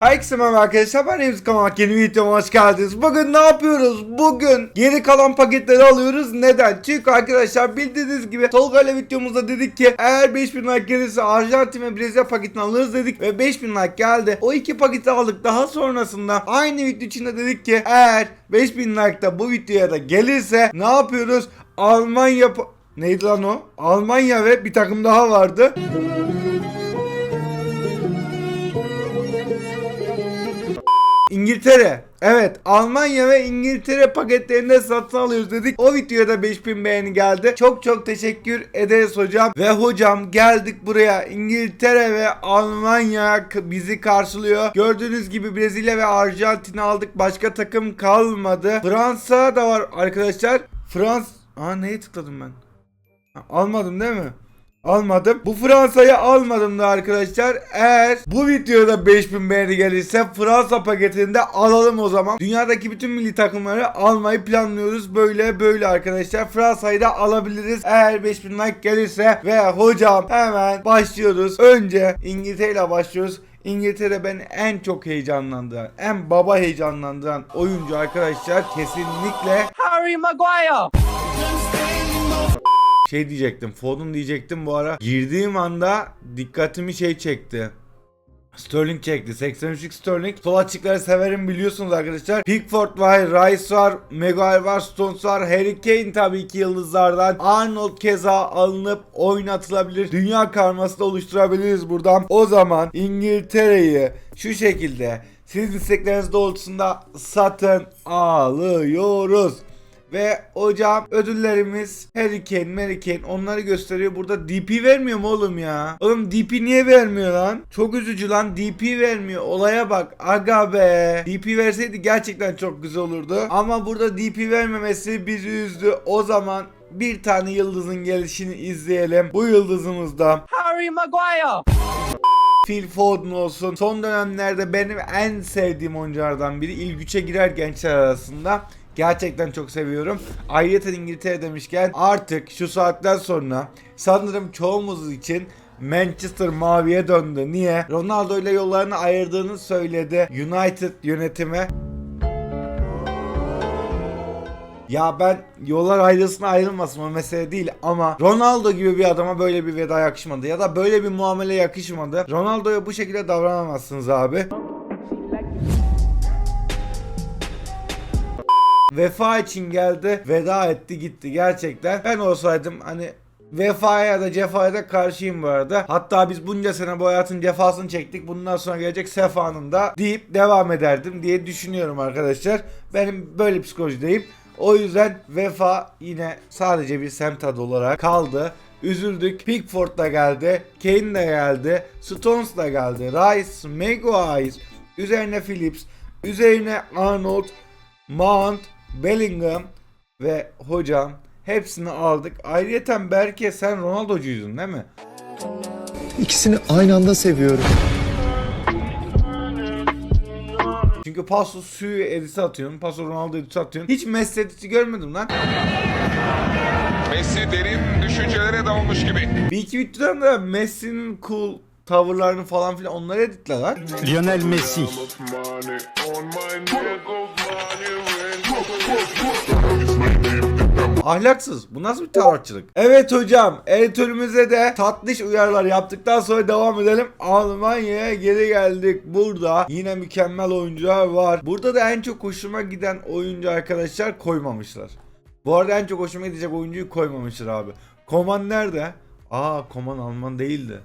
Herkese merhaba arkadaşlar ben Remzi Kamak yeni videoma hoş geldiniz. Bugün ne yapıyoruz? Bugün geri kalan paketleri alıyoruz. Neden? Çünkü arkadaşlar bildiğiniz gibi Tolga ile videomuzda dedik ki eğer 5000 like gelirse Arjantin ve Brezilya paketini alırız dedik ve 5000 like geldi. O iki paketi aldık. Daha sonrasında aynı video içinde dedik ki eğer 5000 like da bu videoya da gelirse ne yapıyoruz? Almanya Neydi lan o? Almanya ve bir takım daha vardı. İngiltere. Evet Almanya ve İngiltere paketlerinde satın alıyoruz dedik. O videoya da 5000 beğeni geldi. Çok çok teşekkür ederiz hocam. Ve hocam geldik buraya. İngiltere ve Almanya bizi karşılıyor. Gördüğünüz gibi Brezilya ve Arjantin'i aldık. Başka takım kalmadı. Fransa da var arkadaşlar. Frans... Aa neye tıkladım ben? Ha, almadım değil mi? Almadım. Bu Fransa'yı almadım da arkadaşlar. Eğer bu videoda 5000 beğeni gelirse Fransa paketini de alalım o zaman. Dünyadaki bütün milli takımları almayı planlıyoruz. Böyle böyle arkadaşlar. Fransa'yı da alabiliriz. Eğer 5000 like gelirse ve hocam hemen başlıyoruz. Önce İngiltere ile başlıyoruz. İngiltere beni en çok heyecanlandıran, en baba heyecanlandıran oyuncu arkadaşlar kesinlikle Harry Maguire. Şey diyecektim. Foden diyecektim bu ara. Girdiğim anda dikkatimi şey çekti. Sterling çekti. 83 Sterling. Sol açıkları severim biliyorsunuz arkadaşlar. Pickford var, Rice var, Maguire var, Stones var. Harry Kane tabii ki yıldızlardan. Arnold keza alınıp oynatılabilir. Dünya karması da oluşturabiliriz buradan. O zaman İngiltere'yi şu şekilde siz istekleriniz doğrultusunda satın alıyoruz. Ve hocam ödüllerimiz Mary Kane onları gösteriyor. Burada DP vermiyor mu oğlum ya? Oğlum DP niye vermiyor lan? Çok üzücü lan DP vermiyor. Olaya bak. Aga be. DP verseydi gerçekten çok güzel olurdu. Ama burada DP vermemesi bizi üzdü. O zaman bir tane yıldızın gelişini izleyelim. Bu yıldızımız da Harry Maguire. Phil Foden olsun. Son dönemlerde benim en sevdiğim oyunculardan biri. İlk girer gençler arasında. Gerçekten çok seviyorum. Ayrıca İngiltere demişken artık şu saatten sonra sanırım çoğumuz için Manchester maviye döndü. Niye? Ronaldo ile yollarını ayırdığını söyledi United yönetimi. Ya ben yollar ayrılsın ayrılmasın o mesele değil ama Ronaldo gibi bir adama böyle bir veda yakışmadı ya da böyle bir muamele yakışmadı. Ronaldo'ya bu şekilde davranamazsınız abi. Vefa için geldi, veda etti gitti gerçekten. Ben olsaydım hani Vefaya da cefaya da karşıyım bu arada. Hatta biz bunca sene bu hayatın cefasını çektik. Bundan sonra gelecek sefanın da deyip devam ederdim diye düşünüyorum arkadaşlar. Benim böyle psikolojideyim. O yüzden Vefa yine sadece bir semt adı olarak kaldı. Üzüldük. Pickford da geldi. Kane de geldi. Stones da geldi. Rice, Maguire, üzerine Phillips, üzerine Arnold, Mount, Bellingham ve hocam hepsini aldık. Ayrıyeten Berke sen Ronaldo'cuydun değil mi? İkisini aynı anda seviyorum. Çünkü Paso Suyu edisi atıyorsun. Paso Ronaldo edisi atıyorsun. Hiç Messi edisi görmedim lan. Messi derin düşüncelere dalmış gibi. Bir iki videodan da Messi'nin cool tavırlarını falan filan onları editle lan. Lionel Messi. Ahlaksız. Bu nasıl bir tavırçılık? Evet hocam. Editörümüze de tatlış uyarılar yaptıktan sonra devam edelim. Almanya'ya geri geldik. Burada yine mükemmel oyuncular var. Burada da en çok hoşuma giden oyuncu arkadaşlar koymamışlar. Bu arada en çok hoşuma gidecek oyuncuyu koymamışlar abi. Koman nerede? Aa Koman Alman değildi.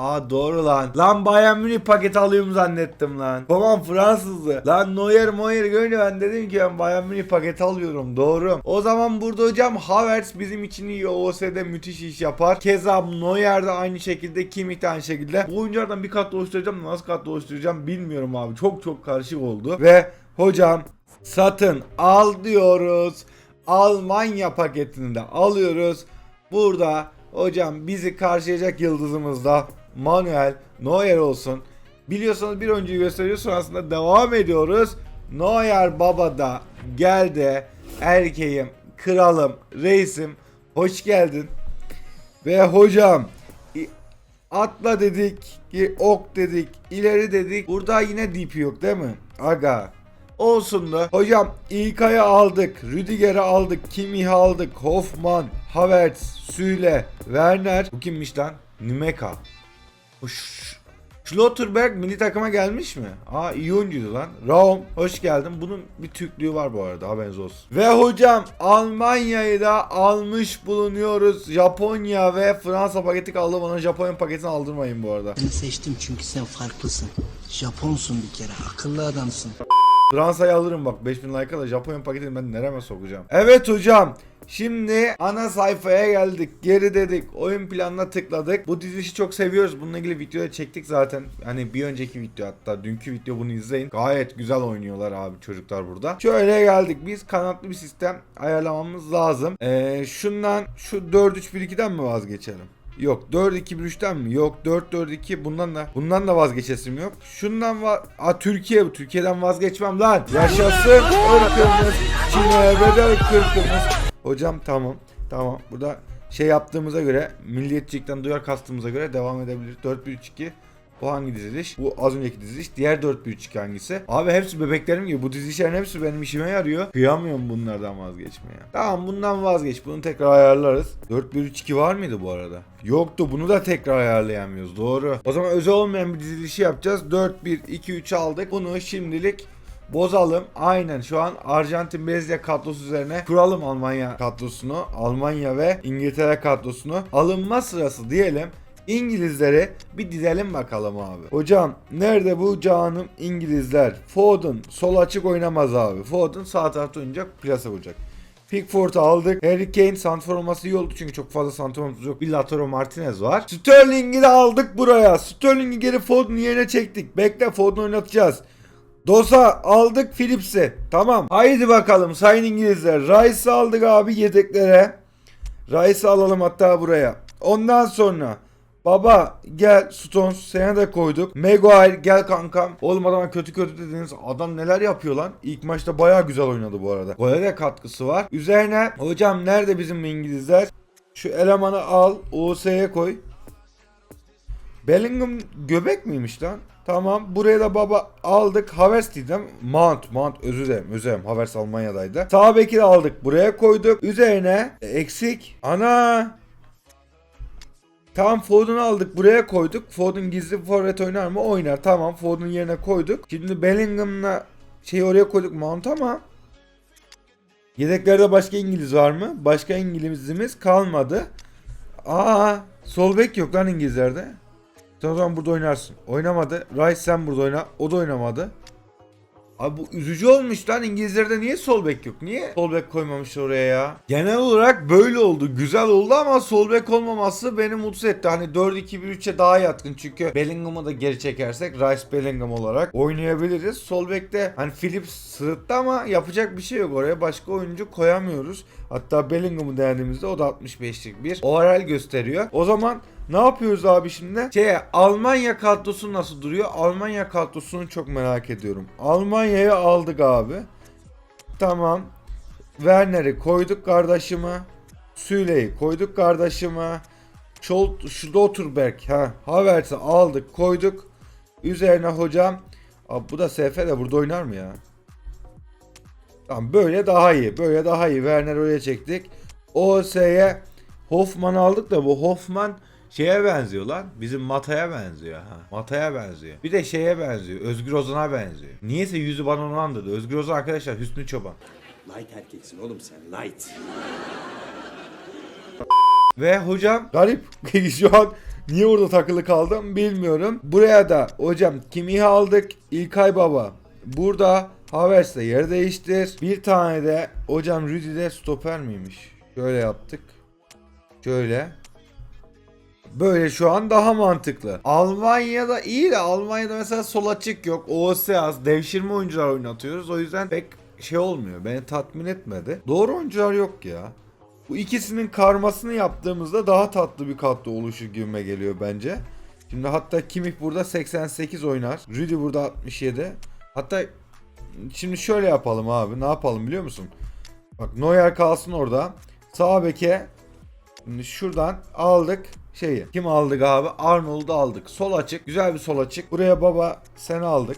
Aa doğru lan. Lan Bayern Münih paket alıyorum zannettim lan. Babam Fransızdı. Lan Neuer Neuer görünce ben dedim ki ben Bayern Münih paket alıyorum. Doğru. O zaman burada hocam Havertz bizim için iyi. OS'de müthiş iş yapar. Keza Neuer de aynı şekilde. Kimmich de aynı şekilde. Bu oyunculardan bir kat oluşturacağım. Nasıl kat oluşturacağım bilmiyorum abi. Çok çok karışık oldu. Ve hocam satın al diyoruz. Almanya paketini de alıyoruz. Burada hocam bizi karşılayacak yıldızımız da Manuel Neuer olsun. Biliyorsanız bir oyuncuyu gösteriyor sonrasında devam ediyoruz. Neuer baba da geldi. Erkeğim, kralım, reisim. Hoş geldin. Ve hocam atla dedik ok dedik, ileri dedik. Burada yine DP yok değil mi? Aga. Olsun da. Hocam İlkay'ı aldık. Rüdiger'i aldık. Kimih'i aldık. Hoffman, Havertz, Süle, Werner. Bu kimmiş lan? Nimeka. Schlotterberg milli takıma gelmiş mi? Aa iyi oyuncuydu lan. Raum hoş geldin. Bunun bir Türklüğü var bu arada haberiniz olsun. Ve hocam Almanya'yı da almış bulunuyoruz. Japonya ve Fransa paketi kaldı. Bana Japonya paketini aldırmayın bu arada. Seni seçtim çünkü sen farklısın. Japonsun bir kere, akıllı adamsın. Fransa'yı alırım bak 5000 like'a da Japonya paketini ben nereme sokacağım. Evet hocam. Şimdi ana sayfaya geldik. Geri dedik. Oyun planına tıkladık. Bu dizilişi çok seviyoruz. Bununla ilgili videoda çektik zaten. Hani bir önceki video hatta dünkü video bunu izleyin. Gayet güzel oynuyorlar abi çocuklar burada. Şöyle geldik. Biz kanatlı bir sistem ayarlamamız lazım. Ee, şundan şu 4-3-1-2'den mi vazgeçelim? Yok 4-2-1-3'ten mi? Yok 4-4-2 bundan da bundan da vazgeçesim yok. Şundan var. Aa Türkiye. Türkiye'den vazgeçmem lan. Yaşasın ırkımız. Çin'e bedel kırkımız. Hocam tamam. Tamam. Burada şey yaptığımıza göre milliyetçilikten duyar kastığımıza göre devam edebiliriz. 4-1-3-2 bu hangi diziliş? Bu az önceki diziliş. Diğer 4-1-3-2 hangisi? Abi hepsi bebeklerim gibi. Bu dizilişlerin hepsi benim işime yarıyor. Kıyamıyorum bunlardan vazgeçmeye. Tamam bundan vazgeç. Bunu tekrar ayarlarız. 4-1-3-2 var mıydı bu arada? Yoktu. Bunu da tekrar ayarlayamıyoruz. Doğru. O zaman özel olmayan bir dizilişi yapacağız. 4-1-2-3 aldık. Bunu şimdilik bozalım. Aynen şu an Arjantin Brezilya kadrosu üzerine kuralım Almanya kadrosunu. Almanya ve İngiltere kadrosunu. Alınma sırası diyelim. İngilizleri bir dizelim bakalım abi. Hocam nerede bu canım İngilizler? Foden sol açık oynamaz abi. Foden sağ tarafta oynayacak, plase vuracak. Pickford'u aldık. Harry Kane santrfor olması iyi oldu çünkü çok fazla santrforumuz yok. Bir Lautaro Martinez var. Sterling'i de aldık buraya. Sterling'i geri Foden'ın yerine çektik. Bekle Foden'ı oynatacağız. Dosa aldık Phillips'i. Tamam. Haydi bakalım sayın İngilizler. Rice'ı aldık abi yedeklere. Rice'ı alalım hatta buraya. Ondan sonra Baba gel Stones seni de koyduk. Maguire gel kankam. Oğlum adama kötü kötü dediniz. Adam neler yapıyor lan? İlk maçta baya güzel oynadı bu arada. Gole de katkısı var. Üzerine hocam nerede bizim İngilizler? Şu elemanı al. OS'ye koy. Bellingham göbek miymiş lan? Tamam. Buraya da baba aldık. Havertz dedim. Mount. Mount özür dilerim. Özür dilerim. Havertz Almanya'daydı. Sağ beki de aldık. Buraya koyduk. Üzerine e, eksik. Ana. Tamam Foden'ı aldık buraya koyduk. Foden gizli forvet oynar mı? Oynar. Tamam Foden yerine koyduk. Şimdi Bellingham'la şeyi oraya koyduk Mount ama yedeklerde başka İngiliz var mı? Başka İngilizimiz kalmadı. Aa sol bek yok lan İngilizlerde. O zaman burada oynarsın. Oynamadı. Rice sen burada oyna. O da oynamadı. Abi bu üzücü olmuş lan İngilizlerde niye sol bek yok? Niye sol bek koymamışlar oraya ya? Genel olarak böyle oldu. Güzel oldu ama sol bek olmaması beni mutsuz etti. Hani 4-2-1-3'e daha yatkın çünkü Bellingham'ı da geri çekersek Rice Bellingham olarak oynayabiliriz. Sol bekte hani Phillips sırıttı ama yapacak bir şey yok oraya. Başka oyuncu koyamıyoruz. Hatta Bellingham'ı değerdiğimizde o da 65'lik bir oral gösteriyor. O zaman ne yapıyoruz abi şimdi? Şeye Almanya kadrosu nasıl duruyor? Almanya kadrosunu çok merak ediyorum. Almanya'yı aldık abi. Tamam. Werner'i koyduk kardeşime. Süle'yi koyduk kardeşime. Scholt, Schlotterberg ha. Havertz'i aldık koyduk. Üzerine hocam. Abi bu da SF de burada oynar mı ya? Tamam böyle daha iyi. Böyle daha iyi. Werner oraya çektik. OS'ye Hoffman aldık da bu Hoffman şeye benziyor lan. Bizim Mata'ya benziyor ha. Mata'ya benziyor. Bir de şeye benziyor. Özgür Ozan'a benziyor. Niyeyse yüzü bana onu andırdı. Özgür Ozan arkadaşlar Hüsnü Çoban. Light erkeksin oğlum sen light. Ve hocam garip şu an niye orada takılı kaldım bilmiyorum. Buraya da hocam Kimih'i aldık. İlkay Baba. Burada Havertz'le yer değiştir. Bir tane de hocam Rudy de stoper miymiş? Şöyle yaptık. Şöyle. Böyle şu an daha mantıklı. Almanya'da iyi de Almanya'da mesela sol açık yok. OS az. Devşirme oyuncular oynatıyoruz. O yüzden pek şey olmuyor. Beni tatmin etmedi. Doğru oyuncular yok ya. Bu ikisinin karmasını yaptığımızda daha tatlı bir kadro oluşur gibime geliyor bence. Şimdi hatta Kimih burada 88 oynar. Rudy burada 67. Hatta şimdi şöyle yapalım abi. Ne yapalım biliyor musun? Bak Neuer kalsın orada. Sağ beke şuradan aldık. Şeyi. Kim aldık abi? Arnold'u aldık. Sol açık. Güzel bir sol açık. Buraya baba sen aldık.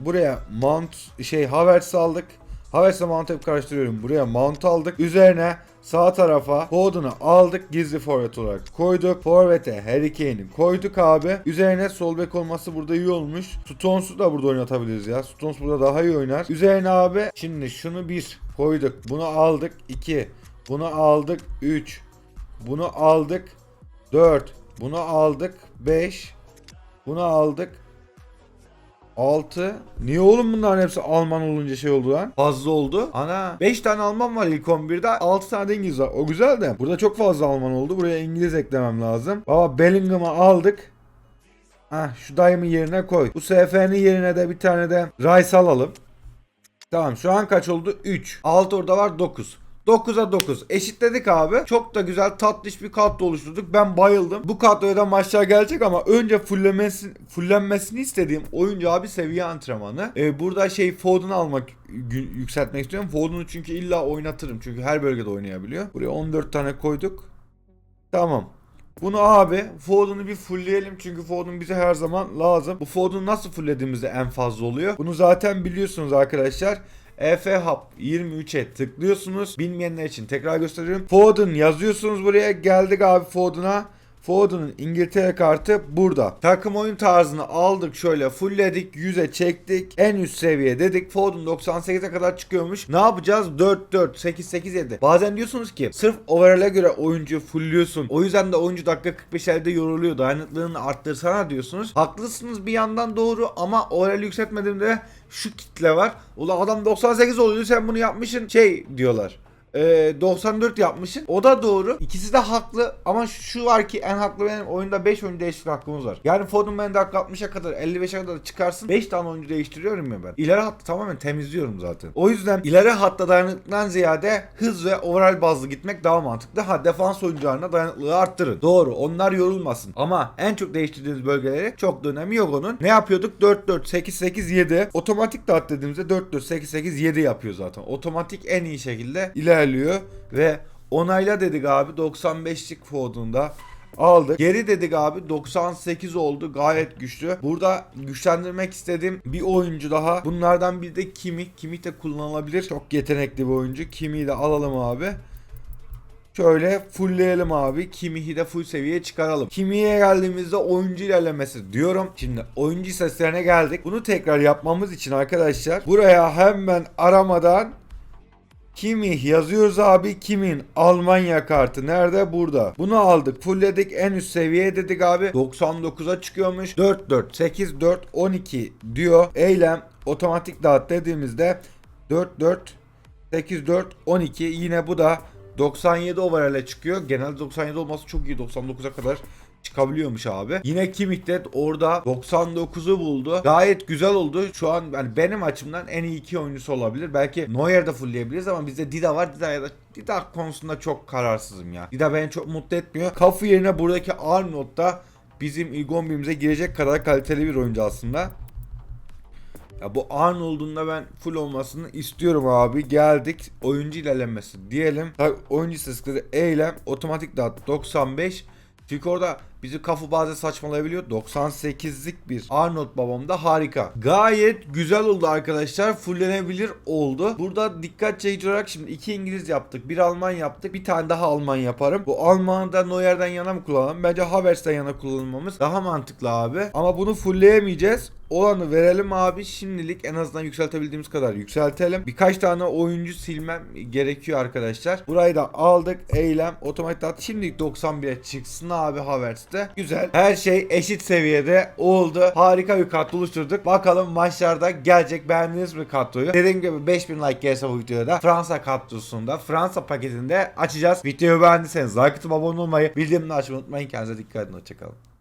Buraya Mount şey Havertz aldık. Havertz'le Mount'u hep karıştırıyorum. Buraya Mount aldık. Üzerine sağ tarafa Foden'ı aldık. Gizli forvet olarak koyduk. Forvet'e Harry Kane'i koyduk abi. Üzerine sol bek olması burada iyi olmuş. Stones'u da burada oynatabiliriz ya. Stones burada daha iyi oynar. Üzerine abi şimdi şunu bir koyduk. Bunu aldık 2. Bunu aldık 3. Bunu aldık 4. Bunu aldık 5. Bunu aldık 6. Niye oğlum bunların hepsi Alman olunca şey oldu lan? Fazla oldu. Ana 5 tane Alman var ilk 11'de 6 tane de İngiliz var. O güzel de. Burada çok fazla Alman oldu. Buraya İngiliz eklemem lazım. Baba Bellingham'ı aldık. Hah şu dayımın yerine koy. Bu SF'nin yerine de bir tane de Rice alalım. Tamam şu an kaç oldu? 3. 6 orada var 9. 9'a 9 eşitledik abi. Çok da güzel tatlış bir kadro oluşturduk. Ben bayıldım. Bu kadroya da maçlar gelecek ama önce fullenmesi, fullenmesini istediğim oyuncu abi seviye antrenmanı. Ee, burada şey Foden'ı almak yükseltmek istiyorum. Foden'ı çünkü illa oynatırım. Çünkü her bölgede oynayabiliyor. Buraya 14 tane koyduk. Tamam. Bunu abi Foden'ı bir fullleyelim çünkü Foden bize her zaman lazım. Bu Foden'ı nasıl fulllediğimizde en fazla oluyor. Bunu zaten biliyorsunuz arkadaşlar. EF Hub 23'e tıklıyorsunuz. Bilmeyenler için tekrar gösteriyorum. Foden yazıyorsunuz buraya. Geldik abi Foden'a. Foden'ın İngiltere kartı burada. Takım oyun tarzını aldık şöyle fullledik 100'e çektik. En üst seviye dedik. Foden 98'e kadar çıkıyormuş. Ne yapacağız? 4-4, 8-8-7. Bazen diyorsunuz ki sırf overall'e göre oyuncu fullliyorsun. O yüzden de oyuncu dakika 45'lerde yoruluyor. Dayanıklılığını arttırsana diyorsunuz. Haklısınız bir yandan doğru ama overall yükseltmediğimde şu kitle var. Ulan adam 98 oluyor sen bunu yapmışsın şey diyorlar. Ee, 94 yapmışsın. O da doğru. İkisi de haklı ama şu var ki en haklı benim oyunda 5 oyuncu değiştirme hakkımız var. Yani Foden ben dakika 60'a kadar 55'e kadar çıkarsın 5 tane oyuncu değiştiriyorum ya ben. İleri hattı tamamen temizliyorum zaten. O yüzden ileri hatta dayanıklıktan ziyade hız ve overall bazlı gitmek daha mantıklı. Ha defans oyuncularına dayanıklılığı arttırın. Doğru onlar yorulmasın. Ama en çok değiştirdiğiniz bölgeleri çok da önemi yok onun. Ne yapıyorduk? 4-4-8-8-7. Otomatik dağıt dediğimizde 4-4-8-8-7 yapıyor zaten. Otomatik en iyi şekilde ilerliyor ve onayla dedik abi 95'lik Foden'da aldık. Geri dedik abi 98 oldu gayet güçlü. Burada güçlendirmek istediğim bir oyuncu daha. Bunlardan biri de Kimi. Kimi de kullanılabilir. Çok yetenekli bir oyuncu. Kimi'yi de alalım abi. Şöyle fullleyelim abi. Kimi'yi de full seviyeye çıkaralım. Kimi'ye geldiğimizde oyuncu ilerlemesi diyorum. Şimdi oyuncu istatistiklerine geldik. Bunu tekrar yapmamız için arkadaşlar buraya hemen aramadan Kimi yazıyoruz abi kimin Almanya kartı. Nerede? Burada. Bunu aldık fullledik en üst seviye dedik abi. 99'a çıkıyormuş. 4 4 8 4 12 diyor. Eylem otomatik dağıt dediğimizde 4 4 8 4 12 yine bu da 97 overall'e çıkıyor. Genelde 97 olması çok iyi 99'a kadar çıkabiliyormuş abi. Yine de orada 99'u buldu. Gayet güzel oldu. Şu an yani benim açımdan en iyi iki oyuncusu olabilir. Belki Neuer'da fullleyebiliriz ama bizde Dida var. Dida ya da Dida konusunda çok kararsızım ya. Dida beni çok mutlu etmiyor. Kafu yerine buradaki Arnold da bizim ilk 11'imize girecek kadar kaliteli bir oyuncu aslında. Ya bu Arnold'un da ben full olmasını istiyorum abi. Geldik oyuncu ilerlemesi diyelim. Tabii oyuncu istatistikleri eylem otomatik dağıt 95. Çünkü orada bizi kafu bazen saçmalayabiliyor. 98'lik bir Arnold babam da harika. Gayet güzel oldu arkadaşlar. Fullenebilir oldu. Burada dikkat çekici olarak şimdi iki İngiliz yaptık. Bir Alman yaptık. Bir tane daha Alman yaparım. Bu Alman'ı da Neuer'den yana mı kullanalım? Bence Havertz'ten yana kullanmamız daha mantıklı abi. Ama bunu fullleyemeyeceğiz. Olanı verelim abi. Şimdilik en azından yükseltebildiğimiz kadar yükseltelim. Birkaç tane oyuncu silmem gerekiyor arkadaşlar. Burayı da aldık. Eylem otomatik dağıt. Şimdilik 91'e çıksın abi Havertz'te. Güzel. Her şey eşit seviyede oldu. Harika bir kadro oluşturduk. Bakalım maçlarda gelecek. Beğendiniz mi kadroyu? Dediğim gibi 5000 like gelirse bu videoda da Fransa kadrosunda Fransa paketinde açacağız. Videoyu beğendiyseniz like atıp abone olmayı, bildirimleri açmayı unutmayın. Kendinize dikkat edin. Hoşçakalın.